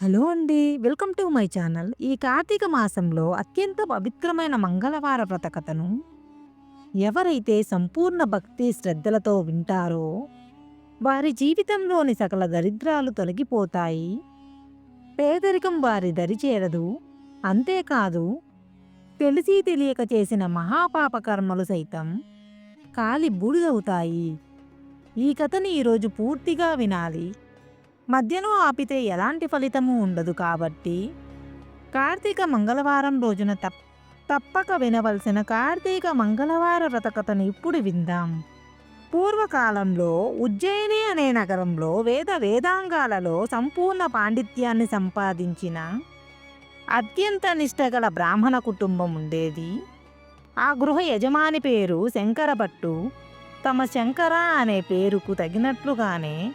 Hello అండి. Welcome to my channel. ఈ కార్తీక మాసంలో అత్యంత పవిత్రమైన మంగళవార వ్రత కథను ఎవరైతే సంపూర్ణ భక్తి శ్రద్ధలతో వింటారో వారి జీవితంలోని సకల దరిద్రాలు తొలగిపోతాయి. పేదరికం వారి దరి చేరదు. అంతేకాదు తెలిసి తెలియక చేసిన మహాపాప కర్మలు సైతం కాలి బూడిదవుతాయి. ఈ కథని ఈరోజు పూర్తిగా వినాలి. మధ్యలో ఆపితే ఎలాంటి ఫలితము ఉండదు కాబట్టి కార్తీక మంగళవారం రోజున తప్ తప్పక వినవలసిన కార్తీక మంగళవార వ్రతకథను ఇప్పుడు విందాం. పూర్వకాలంలో ఉజ్జయిని అనే నగరంలో వేద వేదాంగాలలో సంపూర్ణ పాండిత్యాన్ని సంపాదించిన అత్యంత నిష్టగల బ్రాహ్మణ కుటుంబం ఉండేది. ఆ గృహ యజమాని పేరు శంకరభట్టు. తమ శంకర అనే పేరుకు తగినట్లుగానే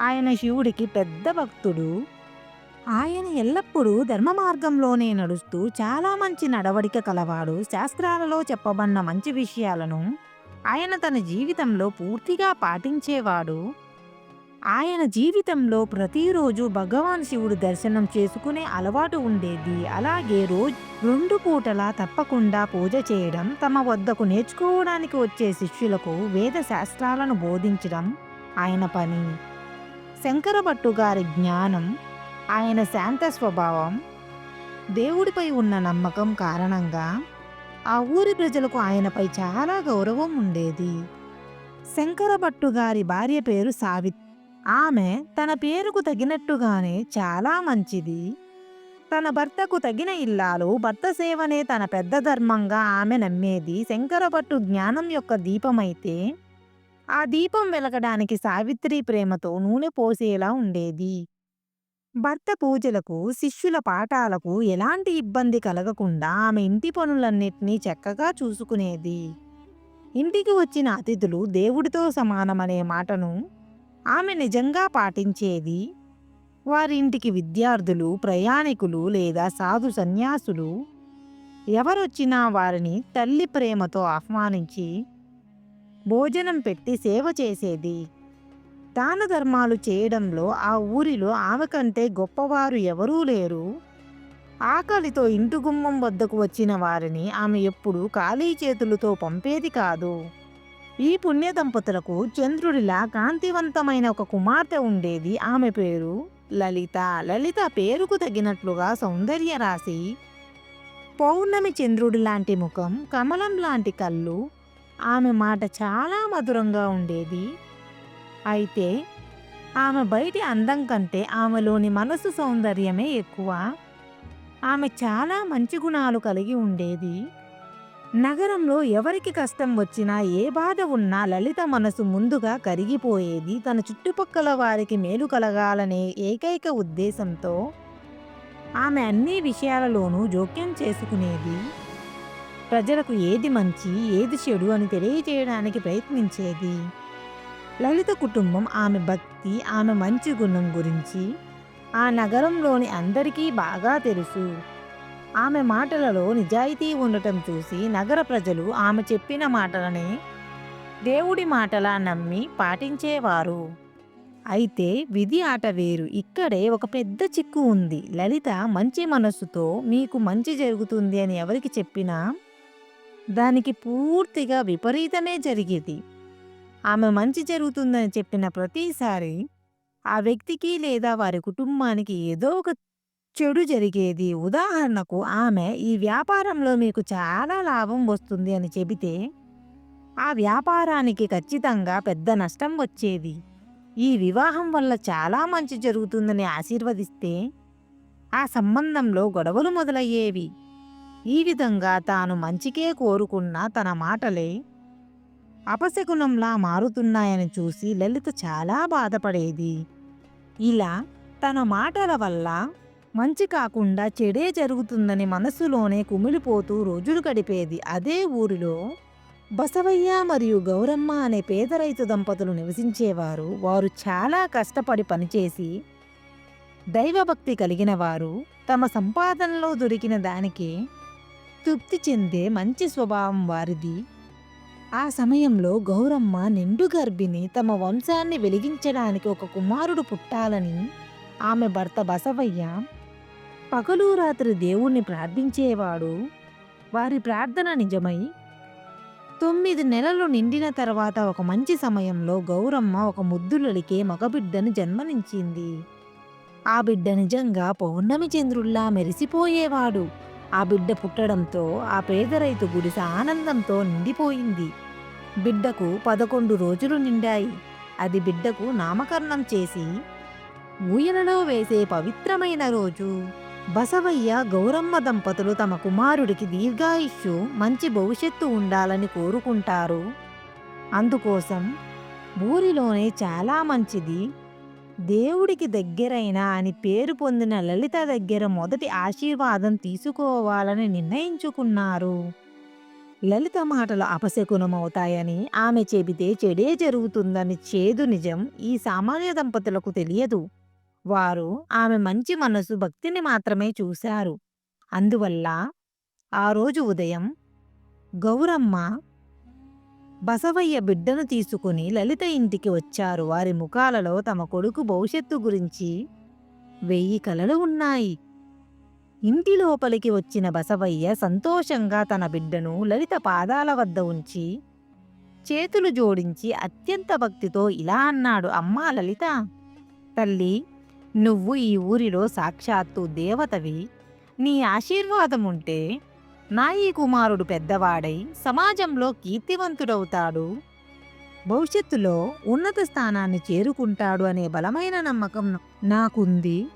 ఆయన శివుడికి పెద్ద భక్తుడు. ఆయన ఎల్లప్పుడూ ధర్మ మార్గంలోనే నడుస్తూ చాలా మంచి నడవడిక కలవాడు. శాస్త్రాలలో చెప్పబడిన మంచి విషయాలను ఆయన తన జీవితంలో పూర్తిగా పాటించేవాడు. ఆయన జీవితంలో ప్రతిరోజు భగవాన్ శివుడు దర్శనం చేసుకునే అలవాటు ఉండేది. అలాగే రోజు రెండు పూటలా తప్పకుండా పూజ చేయడం తమ వద్దకు నేర్చుకోవడానికి వచ్చే శిష్యులకు వేద శాస్త్రాలను బోధించడం ఆయన పని. శంకరభట్టు గారి జ్ఞానం ఆయన శాంత స్వభావం దేవుడిపై ఉన్న నమ్మకం కారణంగా ఆ ఊరి ప్రజలకు ఆయనపై చాలా గౌరవం ఉండేది. శంకరభట్టు గారి భార్య పేరు సావిత్. ఆమె తన పేరుకు తగినట్టుగానే చాలా మంచిది. తన భర్తకు తగిన ఇల్లాలు భర్త సేవనే తన పెద్ద ధర్మంగా ఆమె నమ్మేది. శంకరభట్టు జ్ఞానం యొక్క దీపమైతే ఆ దీపం వెలగడానికి సావిత్రి ప్రేమతో నూనె పోసేలా ఉండేది. భర్త పూజలకు శిష్యుల పాఠాలకు ఎలాంటి ఇబ్బంది కలగకుండా ఆమె ఇంటి పనులన్నిటినీ చక్కగా చూసుకునేది. ఇంటికి వచ్చిన అతిథులు దేవుడితో సమానమనే మాటను ఆమె నిజంగా పాటించేది. వారి ఇంటికి విద్యార్థులు ప్రయాణికులు లేదా సాధు సన్యాసులు ఎవరొచ్చినా వారిని తల్లి ప్రేమతో ఆహ్వానించి భోజనం పెట్టి సేవ చేసేది. దాన ధర్మాలు చేయడంలో ఆ ఊరిలో ఆమె కంటే గొప్పవారు ఎవరూ లేరు. ఆకలితో ఇంటి గుమ్మం వద్దకు వచ్చిన వారిని ఆమె ఎప్పుడూ ఖాళీ చేతులతో పంపేది కాదు. ఈ పుణ్య దంపతులకు చంద్రుడిలా కాంతివంతమైన ఒక కుమార్తె ఉండేది ఆమె పేరు లలిత. లలిత పేరుకు తగినట్లుగా సౌందర్య రాశి. పౌర్ణమి చంద్రుడి లాంటి ముఖం కమలం లాంటి కళ్ళు ఆమె మాట చాలా మధురంగా ఉండేది. అయితే ఆమె బయటి అందం కంటే ఆమెలోని మనసు సౌందర్యమే ఎక్కువ. ఆమె చాలా మంచి గుణాలు కలిగి ఉండేది. నగరంలో ఎవరికి కష్టం వచ్చినా ఏ బాధ ఉన్నా లలిత మనసు ముందుగా కరిగిపోయేది. తన చుట్టుపక్కల వారికి మేలు కలగాలనే ఏకైక ఉద్దేశంతో ఆమె అన్ని విషయాలలోనూ జోక్యం చేసుకునేది. ప్రజలకు ఏది మంచి ఏది చెడు అని తెలియజేయడానికి ప్రయత్నించేది? లలిత కుటుంబం ఆమె భక్తి ఆమె మంచి గుణం గురించి ఆ నగరంలోని అందరికీ బాగా తెలుసు. ఆమె మాటలలో నిజాయితీ ఉండటం చూసి నగర ప్రజలు ఆమె చెప్పిన మాటలనే దేవుడి మాటలా నమ్మి పాటించేవారు. అయితే విధి ఆట వేరు. ఇక్కడే ఒక పెద్ద చిక్కు ఉంది. లలిత మంచి మనస్సుతో మీకు మంచి జరుగుతుంది అని ఎవరికి చెప్పినా దానికి పూర్తిగా విపరీతమే జరిగేది. ఆమె మంచి జరుగుతుందని చెప్పిన ప్రతిసారి ఆ వ్యక్తికి లేదా వారి కుటుంబానికి ఏదో ఒక చెడు జరిగేది. ఉదాహరణకు ఆమె ఈ వ్యాపారంలో మీకు చాలా లాభం వస్తుంది అని చెబితే ఆ వ్యాపారానికి ఖచ్చితంగా పెద్ద నష్టం వచ్చేది. ఈ వివాహం వల్ల చాలా మంచి జరుగుతుందని ఆశీర్వదిస్తే ఆ సంబంధంలో గొడవలు మొదలయ్యేవి. ఈ విధంగా తాను మంచికే కోరుకున్న తన మాటలే అపశకునంలా మారుతున్నాయని చూసి లలిత చాలా బాధపడేది. ఇలా తన మాటల వల్ల మంచి కాకుండా చెడే జరుగుతుందని మనసులోనే కుమిలిపోతూ రోజులు గడిపేది అదే ఊరిలో బసవయ్య మరియు గౌరమ్మ అనే పేద రైతు దంపతులు నివసించేవారు. వారు చాలా కష్టపడి పనిచేసి దైవభక్తి కలిగిన వారు. తమ సంపాదనలో దొరికిన దానికి తృప్తి చెందే మంచి స్వభావం వారిది. ఆ సమయంలో గౌరమ్మ నిండు గర్భిణి తమ వంశాన్ని వెలిగించడానికి ఒక కుమారుడు పుట్టాలని ఆమె భర్త బసవయ్య పగలు రాత్రి దేవుణ్ణి ప్రార్థించేవాడు. వారి ప్రార్థన నిజమై తొమ్మిది నెలలు నిండిన తర్వాత ఒక మంచి సమయంలో గౌరమ్మ ఒక ముద్దులలికే మగబిడ్డను జన్మనించింది ఆ బిడ్డ నిజంగా పౌర్ణమి చంద్రుల్లా మెరిసిపోయేవాడు. ఆ బిడ్డ పుట్టడంతో ఆ పేద రైతు గుడిసె ఆనందంతో నిండిపోయింది. బిడ్డకు పదకొండు రోజులు నిండాయి. అది బిడ్డకు నామకరణం చేసి ఊయలలో వేసే పవిత్రమైన రోజు. బసవయ్య గౌరమ్మ దంపతులు తమ కుమారుడికి దీర్ఘాయుష్యు మంచి భవిష్యత్తు ఉండాలని కోరుకుంటారు. అందుకోసం ఊరిలోనే చాలా మంచిది. దేవుడికి దగ్గరైన అని పేరు పొందిన లలిత దగ్గర మొదటి ఆశీర్వాదం తీసుకోవాలని నిర్ణయించుకున్నారు. లలిత మాటలు అపశకునమవుతాయని ఆమె చెబితే చెడే జరుగుతుందని చేదు నిజం ఈ సామాన్య దంపతులకు తెలియదు. వారు ఆమె మంచి మనసు భక్తిని మాత్రమే చూశారు. అందువల్ల ఆ రోజు ఉదయం గౌరమ్మ బసవయ్య బిడ్డను తీసుకుని లలిత ఇంటికి వచ్చారు. వారి ముఖాలలో తమ కొడుకు భవిష్యత్తు గురించి వెయ్యి కలలు ఉన్నాయి. ఇంటి లోపలికి వచ్చిన బసవయ్య సంతోషంగా తన బిడ్డను లలిత పాదాల వద్ద ఉంచి చేతులు జోడించి అత్యంత భక్తితో ఇలా అన్నాడు అమ్మా లలిత తల్లి నువ్వు ఈ ఊరిలో సాక్షాత్తు దేవతవి. నీ ఆశీర్వాదం ఉంటే నా ఈ కుమారుడు పెద్దవాడై సమాజంలో కీర్తివంతుడవుతాడు. భవిష్యత్తులో ఉన్నత స్థానాన్ని చేరుకుంటాడు అనే బలమైన నమ్మకం నాకుంది.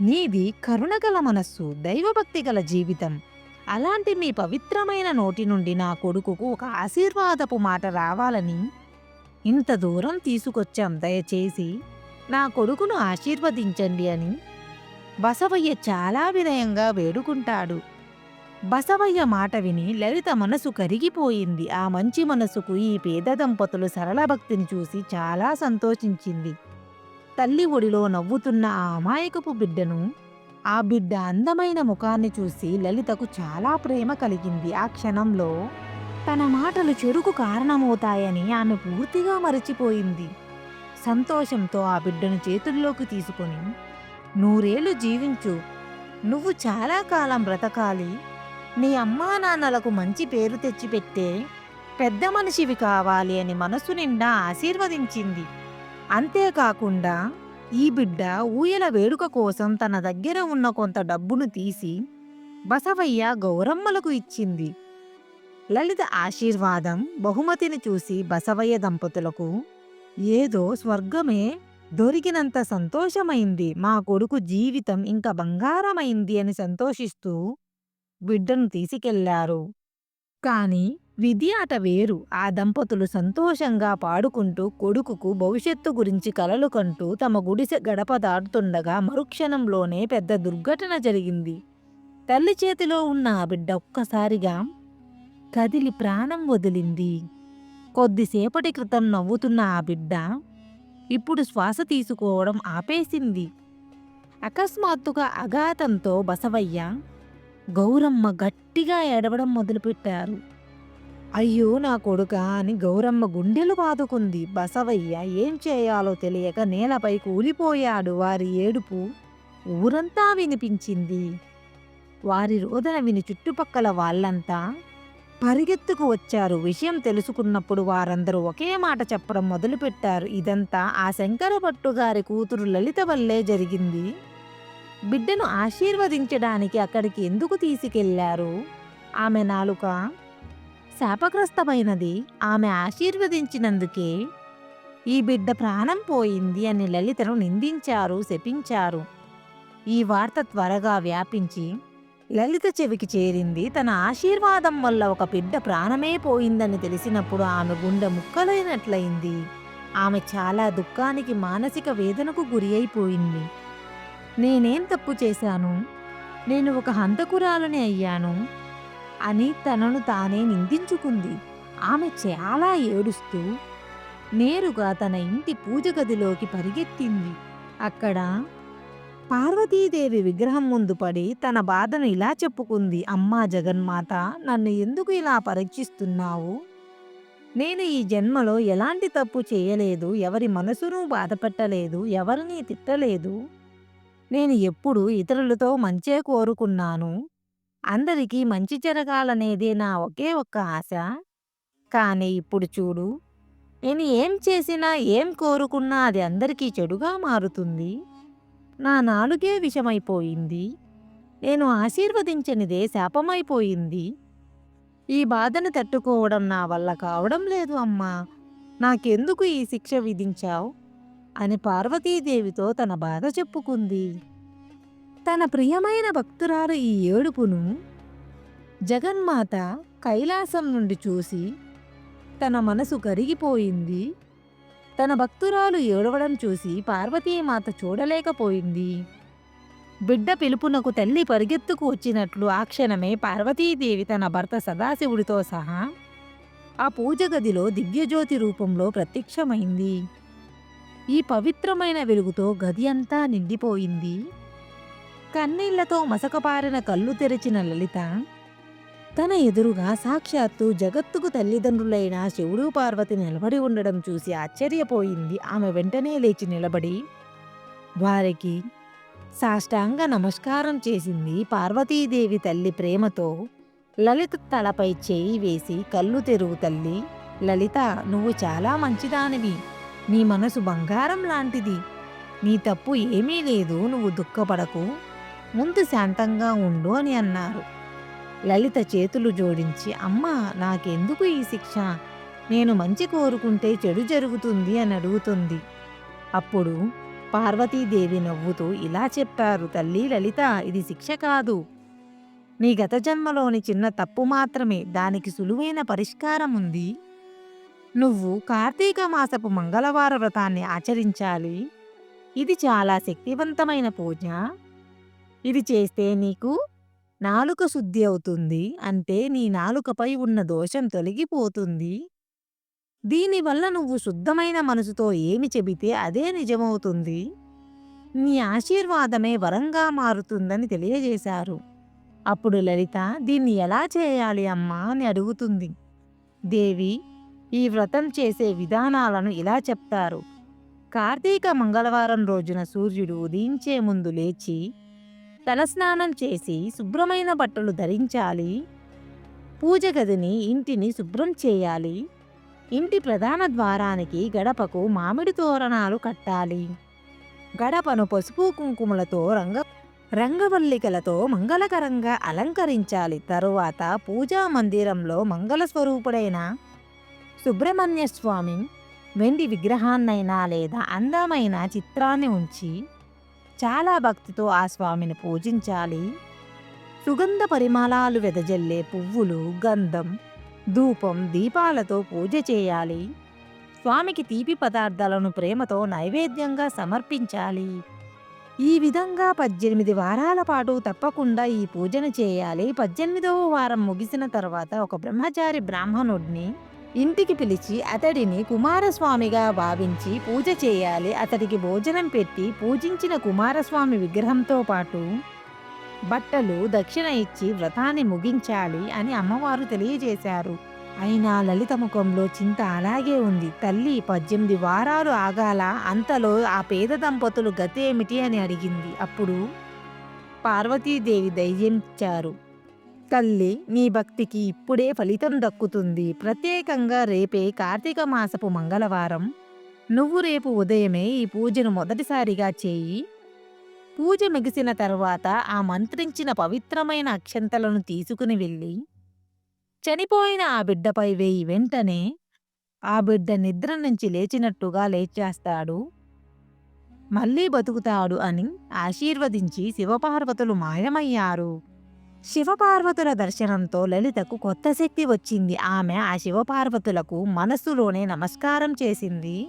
నీది కరుణగల మనస్సు దైవభక్తి గల జీవితం. అలాంటి మీ పవిత్రమైన నోటి నుండి నా కొడుకుకు ఒక ఆశీర్వాదపు మాట రావాలని ఇంత దూరం తీసుకొచ్చాం దయచేసి. నా కొడుకును ఆశీర్వదించండి అని బసవయ్య చాలా వినయంగా వేడుకుంటాడు. బసవయ్య మాట విని లలిత మనసు కరిగిపోయింది. ఆ మంచి మనసుకు ఈ పేద దంపతులు సరళ భక్తిని చూసి చాలా సంతోషించింది. తల్లి ఒడిలో నవ్వుతున్న ఆ అమాయకపు బిడ్డను ఆ బిడ్డ అందమైన ముఖాన్ని చూసి లలితకు చాలా ప్రేమ కలిగింది. ఆ క్షణంలో తన మాటలు చెరుకు కారణమవుతాయని ఆమె పూర్తిగా మరచిపోయింది. సంతోషంతో ఆ బిడ్డను చేతుల్లోకి తీసుకొని నూరేళ్ళు జీవించు. నువ్వు చాలా కాలం బ్రతకాలి. నీ అమ్మా నాన్నలకు మంచి పేరు తెచ్చిపెట్టే పెద్ద మనిషివి కావాలి అని మనసు నిండా ఆశీర్వదించింది. అంతేకాకుండా ఈ బిడ్డ ఊయల వేడుక కోసం తన దగ్గర ఉన్న కొంత డబ్బును తీసి బసవయ్య గౌరమ్మలకు ఇచ్చింది. లలిత ఆశీర్వాదం బహుమతిని చూసి బసవయ్య దంపతులకు ఏదో స్వర్గమే దొరికినంత సంతోషమైంది. మా కొడుకు జీవితం ఇంకా బంగారమైంది అని సంతోషిస్తూ బిడ్డను తీసుకెళ్ళారు. కాని విధి ఆట వేరు. ఆ దంపతులు సంతోషంగా పాడుకుంటూ కొడుకుకు భవిష్యత్తు గురించి కలలు కంటూ తమ గుడిసె గడప దాటుతుండగా మరుక్షణంలోనే పెద్ద దుర్ఘటన జరిగింది. తల్లి చేతిలో ఉన్న ఆ బిడ్డ ఒక్కసారిగా కదిలి ప్రాణం వదిలింది. కొద్దిసేపటి క్రితం నవ్వుతున్న ఆ బిడ్డ ఇప్పుడు శ్వాస తీసుకోవడం ఆపేసింది. అకస్మాత్తుగా అఘాతంతో బసవయ్య గౌరమ్మ గట్టిగా ఎడవడం మొదలుపెట్టారు. అయ్యో నా కొడుక అని గౌరమ్మ గుండెలు బాదుకుంది. బసవయ్య ఏం చేయాలో తెలియక నేలపై కూలిపోయాడు వారి ఏడుపు. ఊరంతా వినిపించింది. వారి రోదన విని చుట్టుపక్కల వాళ్ళంతా పరిగెత్తుకు వచ్చారు. విషయం తెలుసుకున్నప్పుడు వారందరూ ఒకే మాట చెప్పడం మొదలుపెట్టారు. ఇదంతా ఆ శంకరపట్టు గారి కూతురు లలిత వల్లే జరిగింది. బిడ్డను ఆశీర్వదించడానికి అక్కడికి ఎందుకు తీసుకెళ్ళారు? ఆమె నాలుక శాపగ్రస్తమైనది. ఆమె ఆశీర్వదించినందుకే ఈ బిడ్డ ప్రాణం పోయింది అని లలితను నిందించారు శపించారు. ఈ వార్త త్వరగా వ్యాపించి లలిత చెవికి చేరింది. తన ఆశీర్వాదం వల్ల ఒక బిడ్డ ప్రాణమే పోయిందని తెలిసినప్పుడు ఆమె గుండె ముక్కలైనట్లయింది. ఆమె చాలా దుఃఖానికి మానసిక వేదనకు గురి అయిపోయింది. నేనేం తప్పు చేశాను? నేను ఒక హంతకురాలని అయ్యాను అని తనను తానే నిందించుకుంది. ఆమె చాలా ఏడుస్తూ నేరుగా తన ఇంటి పూజ గదిలోకి పరిగెత్తింది. అక్కడ పార్వతీదేవి విగ్రహం ముందు పడి తన బాధను ఇలా చెప్పుకుంది అమ్మా జగన్మాత నన్ను ఎందుకు ఇలా పరీక్షిస్తున్నావు? నేను ఈ జన్మలో ఎలాంటి తప్పు చేయలేదు ఎవరి మనసును బాధపెట్టలేదు ఎవరిని తిట్టలేదు. నేను ఎప్పుడు ఇతరులతో మంచే కోరుకున్నాను. అందరికీ మంచి జరగాలనేదే నా ఒకే ఒక్క ఆశ. కానీ ఇప్పుడు చూడు, నేను ఏం చేసినా, ఏం కోరుకున్నా అది అందరికీ చెడుగా మారుతుంది. నా నాలుగే విషమైపోయింది. నేను ఆశీర్వదించనిదే శాపమైపోయింది. ఈ బాధను తట్టుకోవడం నా వల్ల కావడం లేదు అమ్మా! నాకెందుకు ఈ శిక్ష విధించావు? అని పార్వతీదేవితో తన బాధ చెప్పుకుంది. తన ప్రియమైన భక్తురాలు ఈ ఏడుపును జగన్మాత కైలాసం నుండి చూసి తన మనసు కరిగిపోయింది. తన భక్తురాలు ఏడవడం చూసి పార్వతీమాత చూడలేకపోయింది. బిడ్డ పిలుపునకు తల్లి పరిగెత్తుకు వచ్చినట్లు ఆ క్షణమే పార్వతీదేవి తన భర్త సదాశివుడితో సహా ఆ పూజ గదిలో దివ్యజ్యోతి రూపంలో ప్రత్యక్షమైంది. ఈ పవిత్రమైన వెలుగుతో గది అంతా నిండిపోయింది. కన్నీళ్ళతో మసకపారిన కళ్ళు తెరిచిన లలిత తన ఎదురుగా సాక్షాత్తు జగత్తుకు తల్లిదండ్రులైన శివుడు పార్వతి నిలబడి ఉండడం చూసి ఆశ్చర్యపోయింది. ఆమె వెంటనే లేచి నిలబడి వారికి సాష్టాంగ నమస్కారం చేసింది. పార్వతీదేవి తల్లి ప్రేమతో లలిత తలపై చేయి వేసి కళ్ళు తెరుగు తల్లి. లలిత నువ్వు చాలా మంచిదానివి. నీ మనసు బంగారం లాంటిది. నీ తప్పు ఏమీ లేదు. నువ్వు దుఃఖపడకు. ముందు శాంతంగా ఉండు అని అన్నారు. లలిత చేతులు జోడించి అమ్మా నాకెందుకు ఈ శిక్ష? నేను మంచి కోరుకుంటే చెడు జరుగుతుంది అని అడుగుతుంది. అప్పుడు పార్వతీదేవి నవ్వుతూ ఇలా చెప్పారు తల్లి లలిత ఇది శిక్ష కాదు. నీ గత జన్మలోని చిన్న తప్పు మాత్రమే. దానికి సులువైన పరిష్కారం ఉంది. నువ్వు కార్తీక మాసపు మంగళవార వ్రతాన్ని ఆచరించాలి. ఇది చాలా శక్తివంతమైన పూజ. ఇది చేస్తే నీకు నాలుక శుద్ధి అవుతుంది. అంటే నీ నాలుకపై ఉన్న దోషం తొలగిపోతుంది. దీనివల్ల నువ్వు శుద్ధమైన మనసుతో ఏమి చెబితే అదే నిజమవుతుంది. నీ ఆశీర్వాదమే వరంగా మారుతుందని తెలియజేశారు. అప్పుడు లలిత దీన్ని ఎలా చేయాలి అమ్మా అని అడుగుతుంది. దేవి ఈ వ్రతం చేసే విధానాలను ఇలా చెప్తారు. కార్తీక మంగళవారం రోజున సూర్యుడు ఉదయించే ముందు లేచి తలస్నానం చేసి శుభ్రమైన బట్టలు ధరించాలి. పూజ గదిని ఇంటిని శుభ్రం చేయాలి. ఇంటి ప్రధాన ద్వారానికి గడపకు మామిడి తోరణాలు కట్టాలి. గడపను పసుపు కుంకుమలతో రంగ రంగవల్లికలతో మంగళకరంగా అలంకరించాలి. తరువాత పూజా మందిరంలో మంగళ స్వరూపుడైన సుబ్రహ్మణ్య స్వామి వెండి విగ్రహాన్నైనా లేదా అందమైన చిత్రాన్ని ఉంచి చాలా భక్తితో ఆ స్వామిని పూజించాలి. సుగంధ పరిమళాలు వెదజల్లే పువ్వులు, గంధం, ధూపం, దీపాలతో పూజ చేయాలి. స్వామికి తీపి పదార్థాలను ప్రేమతో నైవేద్యంగా సమర్పించాలి. ఈ విధంగా పద్దెనిమిది వారాల పాటు తప్పకుండా ఈ పూజను చేయాలి. పద్దెనిమిదవ వారం ముగిసిన తర్వాత ఒక బ్రహ్మచారి బ్రాహ్మణుడిని ఇంటికి పిలిచి అతడిని కుమారస్వామిగా భావించి పూజ చేయాలి. అతడికి భోజనం పెట్టి పూజించిన కుమారస్వామి విగ్రహంతో పాటు బట్టలు దక్షిణ ఇచ్చి వ్రతాన్ని ముగించాలి అని అమ్మవారు తెలియజేశారు. అయినా లలిత ముఖంలో చింత అలాగే ఉంది. తల్లి పద్దెనిమిది వారాలు ఆగాల అంతలో ఆ పేద దంపతులు గతేమిటి అని అడిగింది. అప్పుడు పార్వతీదేవి ధైర్యమిచ్చారు. తల్లి నీ భక్తికి ఇప్పుడే ఫలితం దక్కుతుంది. ప్రత్యేకంగా రేపే కార్తీక మాసపు మంగళవారం. నువ్వు రేపు ఉదయమే ఈ పూజను మొదటిసారిగా చేయి. పూజ ముగిసిన తర్వాత ఆ మంత్రించిన పవిత్రమైన అక్షంతలను తీసుకుని వెళ్ళి చనిపోయిన ఆ బిడ్డపై వేయి. వెంటనే ఆ బిడ్డ నిద్ర నుంచి లేచినట్టుగా లేచేస్తాడు. మళ్ళీ బతుకుతాడు అని ఆశీర్వదించి శివపార్వతులు మాయమయ్యారు. శివపార్వతుల దర్శనంతో లలితకు కొత్త శక్తి వచ్చింది. ఆమె ఆ శివపార్వతులకు మనస్సులోనే నమస్కారం చేసింది.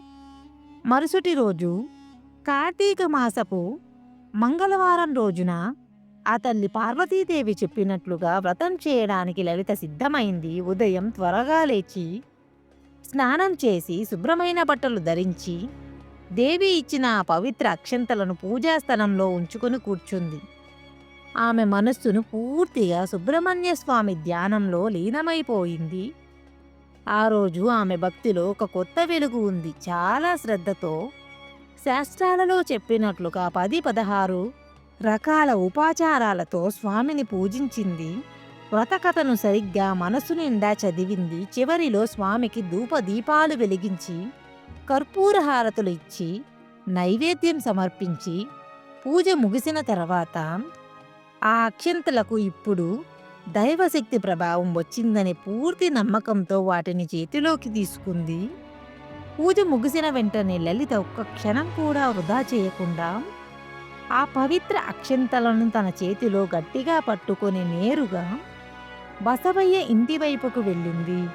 మరుసటి రోజు కార్తీక మాసపు మంగళవారం రోజున ఆ తల్లి పార్వతీదేవి చెప్పినట్లుగా వ్రతం చేయడానికి లలిత సిద్ధమైంది. ఉదయం త్వరగా లేచి స్నానం చేసి శుభ్రమైన బట్టలు ధరించి దేవి ఇచ్చిన పవిత్ర అక్షంతలను పూజాస్థలంలో ఉంచుకొని కూర్చుంది. ఆమె మనస్సును పూర్తిగా సుబ్రహ్మణ్య స్వామి ధ్యానంలో లీనమైపోయింది. ఆ రోజు ఆమె భక్తిలో ఒక కొత్త వెలుగు ఉంది. చాలా శ్రద్ధతో శాస్త్రాలలో చెప్పినట్లుగా పది పదహారు రకాల ఉపాచారాలతో స్వామిని పూజించింది వ్రతకథను సరిగ్గా మనసు నిండా చదివింది చివరిలో స్వామికి ధూప దీపాలు వెలిగించి కర్పూర హారతులు ఇచ్చి నైవేద్యం సమర్పించి పూజ ముగిసిన తర్వాత ఆ అక్షంతలకు ఇప్పుడు దైవశక్తి ప్రభావం వచ్చిందనే పూర్తి నమ్మకంతో వాటిని చేతిలోకి తీసుకుంది. పూజ ముగిసిన వెంటనే లలిత ఒక్క క్షణం కూడా వృధా చేయకుండా ఆ పవిత్ర అక్షంతలను తన చేతిలో గట్టిగా పట్టుకొని నేరుగా బసవయ్య ఇంటి వైపుకు వెళ్ళింది.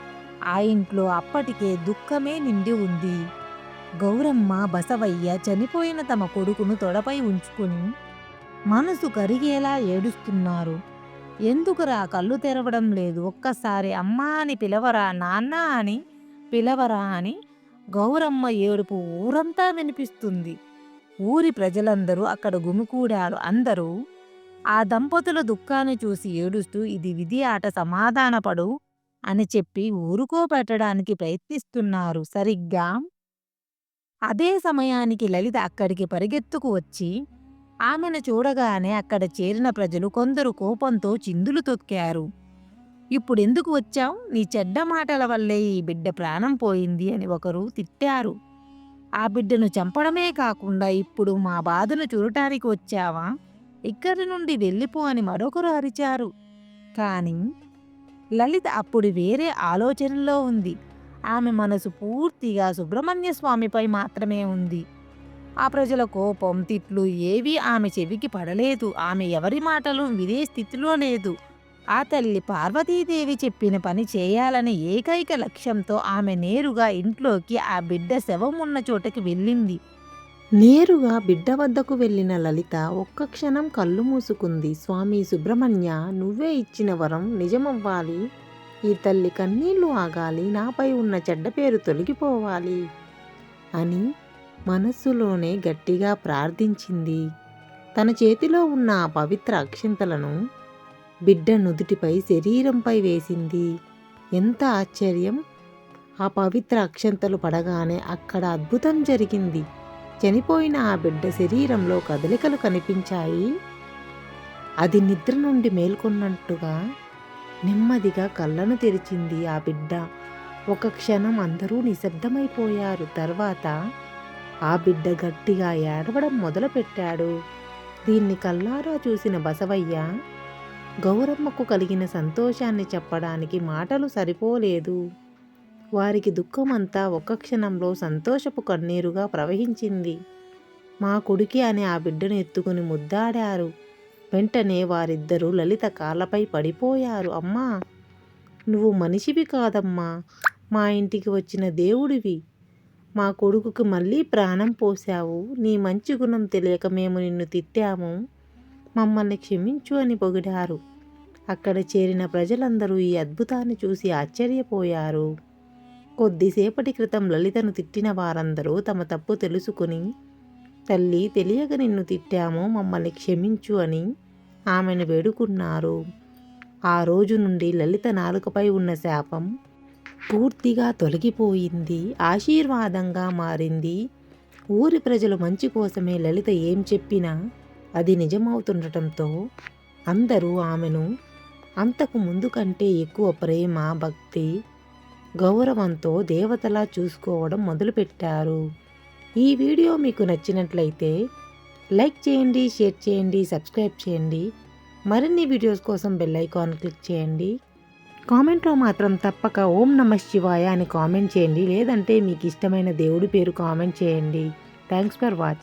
ఆ ఇంట్లో అప్పటికే దుఃఖమే నిండి ఉంది. గౌరమ్మ బసవయ్య చనిపోయిన తమ కొడుకును తొడపై ఉంచుకుని మనసు కరిగేలా ఏడుస్తున్నారు. ఎందుకురా కళ్ళు తెరవడం లేదు? ఒక్కసారి అమ్మా అని పిలవరా? నాన్న అని పిలవరా అని గౌరమ్మ ఏడుపు ఊరంతా వినిపిస్తుంది. ఊరి ప్రజలందరూ అక్కడ గుమికూడారు. అందరూ ఆ దంపతుల దుఃఖాన్ని చూసి ఏడుస్తూ ఇది విధి ఆట సమాధానపడు అని చెప్పి ఊరుకోబెట్టడానికి ప్రయత్నిస్తున్నారు. సరిగ్గా అదే సమయానికి లలిత అక్కడికి పరిగెత్తుకు వచ్చి ఆమెను చూడగానే అక్కడ చేరిన ప్రజలు కొందరు కోపంతో చిందులు తొక్కారు. ఇప్పుడెందుకు వచ్చావు? నీ చెడ్డ మాటల వల్లే ఈ బిడ్డ ప్రాణం పోయింది అని ఒకరు తిట్టారు. ఆ బిడ్డను చంపడమే కాకుండా ఇప్పుడు మా బాధను చూడటానికి వచ్చావా? ఇక్కడి నుండి వెళ్ళిపో అని మరొకరు అరిచారు. కానీ లలిత అప్పుడు వేరే ఆలోచనలో ఉంది. ఆమె మనసు పూర్తిగా సుబ్రహ్మణ్య స్వామిపై మాత్రమే ఉంది. ఆ ప్రజల కోపం తిట్లు ఏవీ ఆమె చెవికి పడలేదు. ఆమె ఎవరి మాటలు వినే స్థితిలో లేదు. ఆ తల్లి పార్వతీదేవి చెప్పిన పని చేయాలనే ఏకైక లక్ష్యంతో ఆమె నేరుగా ఇంట్లోకి ఆ బిడ్డ శవం ఉన్న చోటకి వెళ్ళింది. నేరుగా బిడ్డ వద్దకు వెళ్ళిన లలిత ఒక్క క్షణం కళ్ళు మూసుకుంది. స్వామి సుబ్రహ్మణ్య నువ్వే ఇచ్చిన వరం నిజమవ్వాలి. ఈ తల్లి కన్నీళ్ళు ఆగాలి. నాపై ఉన్న చెడ్డ పేరు తొలగిపోవాలి అని మనస్సులోనే గట్టిగా ప్రార్థించింది. తన చేతిలో ఉన్న ఆ పవిత్ర అక్షింతలను బిడ్డ నుదుటిపై శరీరంపై వేసింది. ఎంత ఆశ్చర్యం! ఆ పవిత్ర అక్షంతలు పడగానే అక్కడ అద్భుతం జరిగింది. చనిపోయిన ఆ బిడ్డ శరీరంలో కదలికలు కనిపించాయి. అది నిద్ర నుండి మేల్కొన్నట్టుగా నెమ్మదిగా కళ్ళను తెరిచింది ఆ బిడ్డ. ఒక క్షణం అందరూ నిశ్శబ్దమైపోయారు. తర్వాత ఆ బిడ్డ గట్టిగా ఏడవడం మొదలుపెట్టాడు. దీన్ని కల్లారా చూసిన బసవయ్య గౌరమ్మకు కలిగిన సంతోషాన్ని చెప్పడానికి మాటలు సరిపోలేదు. వారికి దుఃఖమంతా ఒక్క క్షణంలో సంతోషపు కన్నీరుగా ప్రవహించింది. మా కొడుకి అని ఆ బిడ్డను ఎత్తుకుని ముద్దాడారు. వెంటనే వారిద్దరూ లలిత కాళ్ళపై పడిపోయారు. అమ్మా! నువ్వు మనిషివి కాదమ్మా! మా ఇంటికి వచ్చిన దేవుడివి. మా కొడుకుకి మళ్ళీ ప్రాణం పోశావు. నీ మంచి గుణం తెలియక మేము నిన్ను తిట్టాము. మమ్మల్ని క్షమించు అని పొగిడారు. అక్కడ చేరిన ప్రజలందరూ ఈ అద్భుతాన్ని చూసి ఆశ్చర్యపోయారు. కొద్దిసేపటి క్రితం లలితను తిట్టిన వారందరూ తమ తప్పు తెలుసుకుని తల్లి తెలియక నిన్ను తిట్టాము మమ్మల్ని క్షమించు అని ఆమెను వేడుకున్నారు. ఆ రోజు నుండి లలిత నాలుకపై ఉన్న శాపం పూర్తిగా తొలగిపోయింది ఆశీర్వాదంగా మారింది. ఊరి ప్రజలు మంచి కోసమే లలిత ఏం చెప్పినా అది నిజమవుతుండటంతో అందరూ ఆమెను అంతకు ముందు కంటే ఎక్కువ ప్రేమ భక్తి గౌరవంతో దేవతలా చూసుకోవడం మొదలుపెట్టారు. ఈ వీడియో మీకు నచ్చినట్లయితే లైక్ చేయండి షేర్ చేయండి సబ్స్క్రైబ్ చేయండి. మరిన్ని వీడియోస్ కోసం బెల్ ఐకాన్ క్లిక్ చేయండి. కామెంట్లో మాత్రం తప్పక ఓం నమ శివాయ అని కామెంట్ చేయండి. లేదంటే మీకు ఇష్టమైన దేవుడి పేరు కామెంట్ చేయండి. Thanks for watching